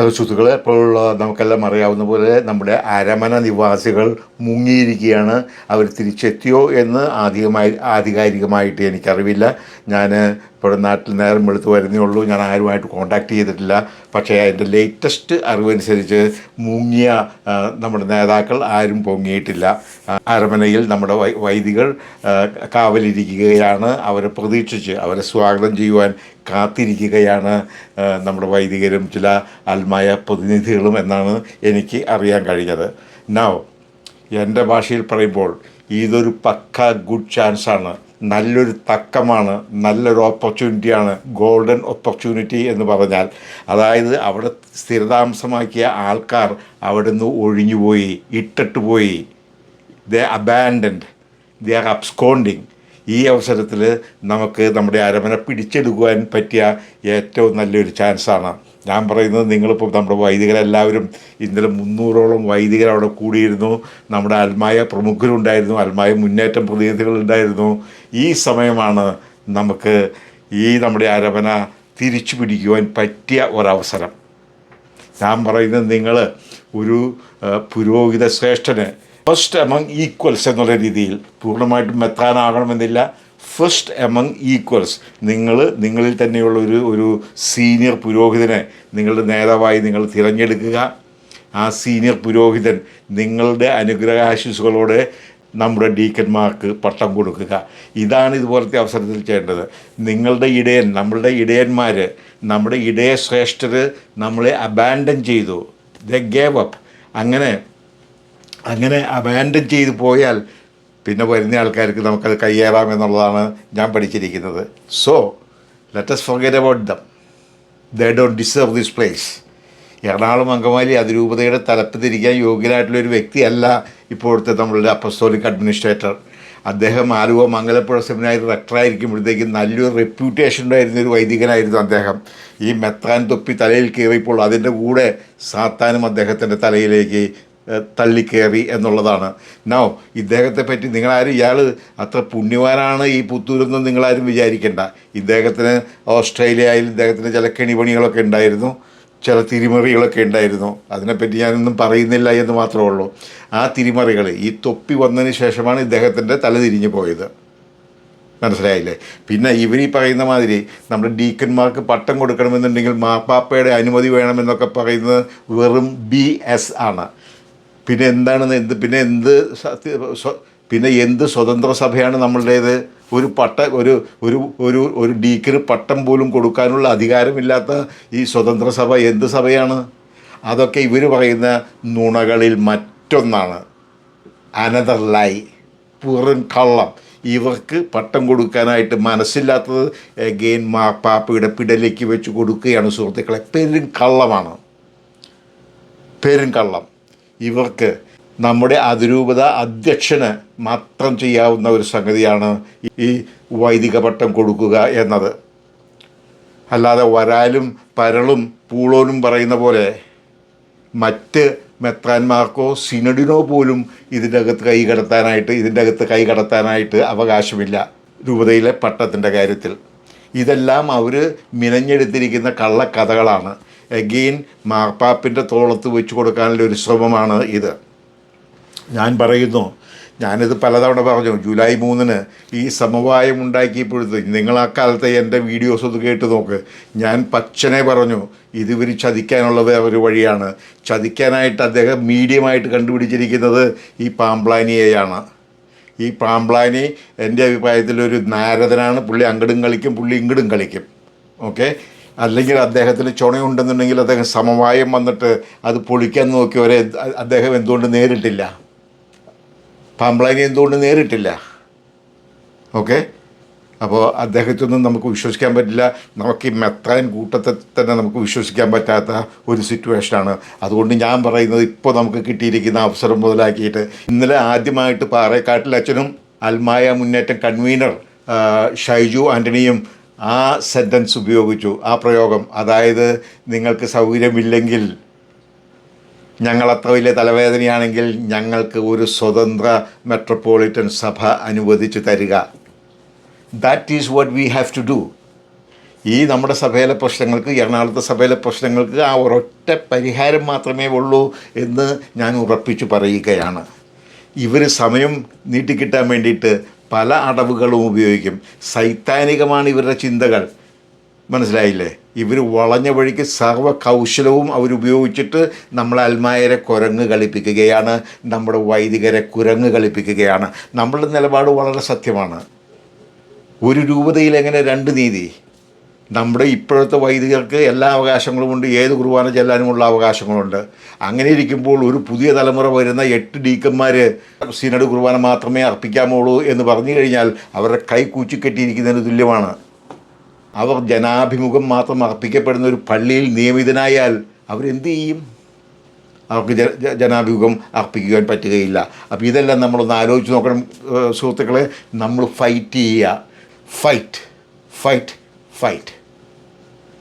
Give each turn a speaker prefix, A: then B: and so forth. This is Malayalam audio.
A: ഹലോ സുഹൃത്തുക്കളെ ഇപ്പോൾ നമുക്കെല്ലാം അറിയാവുന്ന പോലെ നമ്മുടെ അരമന നിവാസികൾ മുങ്ങിയിരിക്കുകയാണ്. അവർ തിരിച്ചെത്തിയോ എന്ന് ആധികമായി ആധികാരികമായിട്ട് എനിക്കറിവില്ല. ഞാൻ ഇപ്പോൾ നാട്ടിൽ നേരം വെളുത്ത് വരുന്നേ ഉള്ളൂ. ഞാൻ ആരുമായിട്ട് കോണ്ടാക്ട് ചെയ്തിട്ടില്ല. പക്ഷേ അതിന്റെ ലേറ്റസ്റ്റ് അറിവനുസരിച്ച് മുങ്ങിയ നമ്മുടെ നേതാക്കൾ ആരും പൊങ്ങിയിട്ടില്ല. അരമനയിൽ നമ്മുടെ വൈ വൈദികൾ കാവലിരിക്കുകയാണ്. അവരെ പ്രതീക്ഷിച്ച് അവരെ സ്വാഗതം ചെയ്യുവാൻ കാത്തിരിക്കുകയാണ് നമ്മുടെ വൈദികരും ചില ആത്മായ പ്രതിനിധികളും എന്നാണ് എനിക്ക് അറിയാൻ കഴിഞ്ഞത്. നൗ എന്റെ ഭാഷയിൽ പറയുമ്പോൾ ഇതൊരു പക്ക ഗുഡ് ചാൻസാണ് നല്ലൊരു തക്കമാണ് നല്ലൊരു ഓപ്പർച്യൂണിറ്റിയാണ് ഗോൾഡൻ ഓപ്പർച്യൂണിറ്റി എന്ന് പറഞ്ഞാൽ. അതായത് അവിടെ സ്ഥിരതാമസമാക്കിയ ആൾക്കാർ അവിടെ നിന്ന് ഒഴിഞ്ഞുപോയി ഇട്ടിട്ട് പോയി the abandoned the or absconding ഈ അവസരത്തിൽ നമുക്ക് നമ്മുടെ അരമന പിടിച്ചെടുക്കുവാൻ പറ്റിയ ഏറ്റവും നല്ലൊരു ചാൻസാണ്. ഞാൻ പറയുന്നത് നിങ്ങളിപ്പോൾ നമ്മുടെ വൈദികരെല്ലാവരും ഇന്നലെ മുന്നൂറോളം വൈദികർ അവിടെ കൂടിയിരുന്നു. നമ്മുടെ അൽമായ പ്രമുഖരുണ്ടായിരുന്നു. അൽമായ മുന്നേറ്റം പ്രതിനിധികളുണ്ടായിരുന്നു. ഈ സമയമാണ് നമുക്ക് ഈ നമ്മുടെ അരമന തിരിച്ചു പിടിക്കുവാൻ പറ്റിയ ഒരവസരം. ഞാൻ പറയുന്നത് നിങ്ങൾ ഒരു പുരോഹിത ശ്രേഷ്ഠന് ഫസ്റ്റ് എമംഗ് ഈക്വൽസ് എന്നുള്ള രീതിയിൽ പൂർണമായിട്ടും എത്താനാകണമെന്നില്ല ഫസ്റ്റ് എമംഗ് ഈക്വൽസ് നിങ്ങൾ നിങ്ങളിൽ തന്നെയുള്ള ഒരു ഒരു സീനിയർ പുരോഹിതനെ നിങ്ങളുടെ നേതാവായി നിങ്ങൾ തിരഞ്ഞെടുക്കുക. ആ സീനിയർ പുരോഹിതൻ നിങ്ങളുടെ അനുഗ്രഹാശിസുകളോടെ നമ്മുടെ ഡീക്കന്മാർക്ക് പട്ടം കൊടുക്കുക. ഇതാണ് ഇതുപോലത്തെ അവസരത്തിൽ ചെയ്യേണ്ടത്. നിങ്ങളുടെ ഇടയൻ നമ്മളുടെ ഇടയന്മാർ നമ്മുടെ ഇടയ ശ്രേഷ്ഠർ നമ്മളെ അബാൻഡൻ ചെയ്തു. ദ ഗേവ് അപ്പ് അങ്ങനെ അങ്ങനെ അബാൻഡൻ ചെയ്തു പോയാൽ പിന്നെ വരുന്ന ആൾക്കാർക്ക് നമുക്കത് കയ്യേറാം എന്നുള്ളതാണ് ഞാൻ പഠിച്ചിരിക്കുന്നത്. So let's forget about them they don't deserve this place Ernakulam Angamaly അതിരൂപതയുടെ തലപ്പ് തിരിക്കാൻ യോഗ്യനായിട്ടുള്ള ഒരു വ്യക്തിയല്ല ഇപ്പോഴത്തെ നമ്മളുടെ അപ്പസ്തോലിക് അഡ്മിനിസ്ട്രേറ്റർ അദ്ദേഹം ആലുവ മംഗലപ്പുഴ സെമിനാരി റെക്ടറായിരിക്കുമ്പോഴത്തേക്കും നല്ലൊരു റെപ്യൂട്ടേഷൻ ഉണ്ടായിരുന്ന ഒരു വൈദികനായിരുന്നു അദ്ദേഹം. ഈ മെത്താൻ തൊപ്പി തലയിൽ കയറിയപ്പോൾ അതിന്റെ കൂടെ സാത്താനും അദ്ദേഹത്തിന്റെ തലയിലേക്ക് തള്ളിക്കയറി എന്നുള്ളതാണ്. നോ ഇദ്ദേഹത്തെ പറ്റി നിങ്ങളാരും ഇയാൾ അത്ര പുണ്യവാനാണ് ഈ പുത്തൂരെന്ന് നിങ്ങളാരും വിചാരിക്കേണ്ട. ഇദ്ദേഹത്തിന് ഓസ്ട്രേലിയയിൽ ഇദ്ദേഹത്തിന് ചില കെണിപണികളൊക്കെ ഉണ്ടായിരുന്നു. ചില തിരിമറികളൊക്കെ ഉണ്ടായിരുന്നു. അതിനെപ്പറ്റി ഞാനൊന്നും പറയുന്നില്ല എന്ന് മാത്രമേ ഉള്ളൂ. ആ തിരിമറികൾ ഈ തൊപ്പി വന്നതിന് ശേഷമാണ് ഇദ്ദേഹത്തിന്റെ തല തിരിഞ്ഞു പോയത്. മനസ്സിലായില്ലേ? പിന്നെ ഇവർ ഈ പറയുന്ന മാതിരി നമ്മുടെ ഡീക്കന്മാർക്ക് പട്ടം കൊടുക്കണമെന്നുണ്ടെങ്കിൽ മാപ്പാപ്പയുടെ അനുമതി വേണമെന്നൊക്കെ പറയുന്നത് വെറും ബി എസ് ആണ്. പിന്നെ എന്താണ് എന്ത് പിന്നെ എന്ത് പിന്നെ എന്ത് സ്വതന്ത്ര സഭയാണ് നമ്മളുടേത്? ഒരു പട്ട ഒരു ഒരു ഒരു ഒരു ഡീക്കിന് പട്ടം പോലും കൊടുക്കാനുള്ള അധികാരമില്ലാത്ത ഈ സ്വതന്ത്ര സഭ എന്ത് സഭയാണ്? അതൊക്കെ ഇവർ പറയുന്ന നുണകളിൽ മറ്റൊന്നാണ്. അനദർ ലൈ പുറം കള്ളം. ഇവർക്ക് പട്ടം കൊടുക്കാനായിട്ട് മനസ്സില്ലാത്തത് ഗെയിൻ മാപ്പാപ്പയുടെ പിടലേക്ക് വെച്ച് കൊടുക്കുകയാണ് സുഹൃത്തുക്കളെ. പെരും കള്ളമാണ്. പെരും കള്ളം. ഇവർക്ക് നമ്മുടെ അതിരൂപത അധ്യക്ഷന് മാത്രം ചെയ്യാവുന്ന ഒരു സംഗതിയാണ് ഈ വൈദിക പട്ടം കൊടുക്കുക എന്നത്. അല്ലാതെ വരാലും പരളും പൂളോനും പറയുന്ന പോലെ മറ്റ് മെത്രാന്മാർക്കോ സിനഡിനോ പോലും ഇതിന്റെ അകത്ത് കൈ കടത്താനായിട്ട് ഇതിന്റെ അകത്ത് കൈ കടത്താനായിട്ട് അവകാശമില്ല രൂപതയിലെ പട്ടത്തിന്റെ കാര്യത്തിൽ. ഇതെല്ലാം അവർ മിനഞ്ഞെടുത്തിരിക്കുന്ന കള്ളക്കഥകളാണ്. എഗെയിൻ മാർപ്പാപ്പിന്റെ തോളത്ത് വെച്ച് കൊടുക്കാനുള്ള ഒരു ശ്രമമാണ് ഇത്. ഞാൻ പറയുന്നു ഞാനിത് പലതവണ പറഞ്ഞു ജൂലൈ മൂന്നിന് ഈ സമവായം ഉണ്ടാക്കിയപ്പോഴത്തേക്ക് നിങ്ങൾ ആ കാലത്തെ എന്റെ വീഡിയോസ് ഒന്ന് കേട്ട് നോക്ക്. ഞാൻ പച്ചനെ പറഞ്ഞു ഇത് ഇവർ ചതിക്കാനുള്ള വേറൊരു വഴിയാണ്. ചതിക്കാനായിട്ട് അദ്ദേഹം മീഡിയമായിട്ട് കണ്ടുപിടിച്ചിരിക്കുന്നത് ഈ പാമ്പ്ലാനിയെയാണ്. ഈ പാമ്പ്ലാനി എന്റെ അഭിപ്രായത്തിൽ ഒരു നാരദനാണ് പുള്ളി അങ്ങടും കളിക്കും പുള്ളി ഇങ്ങടും കളിക്കും. ഓക്കെ? അല്ലെങ്കിൽ അദ്ദേഹത്തിന് ചുണയുണ്ടെന്നുണ്ടെങ്കിൽ അദ്ദേഹം സമവായം വന്നിട്ട് അത് പൊളിക്കാൻ നോക്കി വരെ അദ്ദേഹം എന്തുകൊണ്ട് നേരിട്ടില്ല? പാമ്പ്ലാനി എന്തുകൊണ്ട് നേരിട്ടില്ല? ഓക്കെ? അപ്പോൾ അദ്ദേഹത്തൊന്നും നമുക്ക് വിശ്വസിക്കാൻ പറ്റില്ല. നമുക്ക് ഈ മെത്തായൻ കൂട്ടത്തെ തന്നെ നമുക്ക് വിശ്വസിക്കാൻ പറ്റാത്ത ഒരു സിറ്റുവേഷനാണ്. അതുകൊണ്ട് ഞാൻ പറയുന്നത് ഇപ്പോൾ നമുക്ക് കിട്ടിയിരിക്കുന്ന അവസരം മുതലാക്കിയിട്ട് ഇന്നലെ ആദ്യമായിട്ട് പാറേക്കാട്ടിൽ അച്ഛനും അൽമായ മുന്നേറ്റം കൺവീനർ ഷൈജു ആന്റണിയും ആ സെന്റൻസ് ഉപയോഗിച്ചു. ആ പ്രയോഗം. അതായത് നിങ്ങൾക്ക് സൗകര്യമില്ലെങ്കിൽ ഞങ്ങൾ അത്ര വലിയ തലവേദനയാണെങ്കിൽ ഞങ്ങൾക്ക് ഒരു സ്വതന്ത്ര മെട്രോപൊളിറ്റൻ സഭ അനുവദിച്ചു തരിക. That is what we have to do ഈ നമ്മുടെ സഭയിലെ പ്രശ്നങ്ങൾക്ക് എറണാകുളത്തെ സഭയിലെ പ്രശ്നങ്ങൾക്ക് ആ ഒരൊറ്റ പരിഹാരം മാത്രമേ ഉള്ളൂ എന്ന് ഞാൻ ഉറപ്പിച്ചു പറയുകയാണ്. ഇവർ സമയം നീട്ടിക്കിട്ടാൻ വേണ്ടിയിട്ട് പല അടവുകളും ഉപയോഗിക്കും. സൈത്താനികമാണ് ഇവരുടെ ചിന്തകൾ. മനസ്സിലായില്ലേ? ഇവർ വളഞ്ഞ വഴിക്ക് സർവ കൗശലവും അവരുപയോഗിച്ചിട്ട് നമ്മളെ അൽമായരെ കുരങ്ങ് കളിപ്പിക്കുകയാണ്. നമ്മുടെ വൈദികരെ കുരങ്ങ് കളിപ്പിക്കുകയാണ്. നമ്മളുടെ നിലപാട് വളരെ സത്യമാണ്. ഒരു രൂപതയിൽ എങ്ങനെ രണ്ട് നീതി? നമ്മുടെ ഇപ്പോഴത്തെ വൈദികർക്ക് എല്ലാ അവകാശങ്ങളും ഉണ്ട് ഏത് കുർബാന ചെല്ലാനുമുള്ള അവകാശങ്ങളുണ്ട്. അങ്ങനെ ഇരിക്കുമ്പോൾ ഒരു പുതിയ തലമുറ വരുന്ന എട്ട് ഡീക്കന്മാർ സിനഡ് കുർബാന മാത്രമേ അർപ്പിക്കാമുള്ളൂ എന്ന് പറഞ്ഞു കഴിഞ്ഞാൽ അവരുടെ കൈ കൂച്ചിക്കെട്ടിയിരിക്കുന്നതിന് തുല്യമാണ്. അവർ ജനാഭിമുഖം മാത്രം അർപ്പിക്കപ്പെടുന്ന ഒരു പള്ളിയിൽ നിയമിതനായാൽ അവരെന്ത് ചെയ്യും? അവർക്ക് ജനാഭിമുഖം അർപ്പിക്കുവാൻ പറ്റുകയില്ല. അപ്പോൾ ഇതെല്ലാം നമ്മളൊന്ന് ആലോചിച്ച് നോക്കണം സുഹൃത്തുക്കളെ. നമ്മൾ ഫൈറ്റ് ചെയ്യുക. Fight fight fight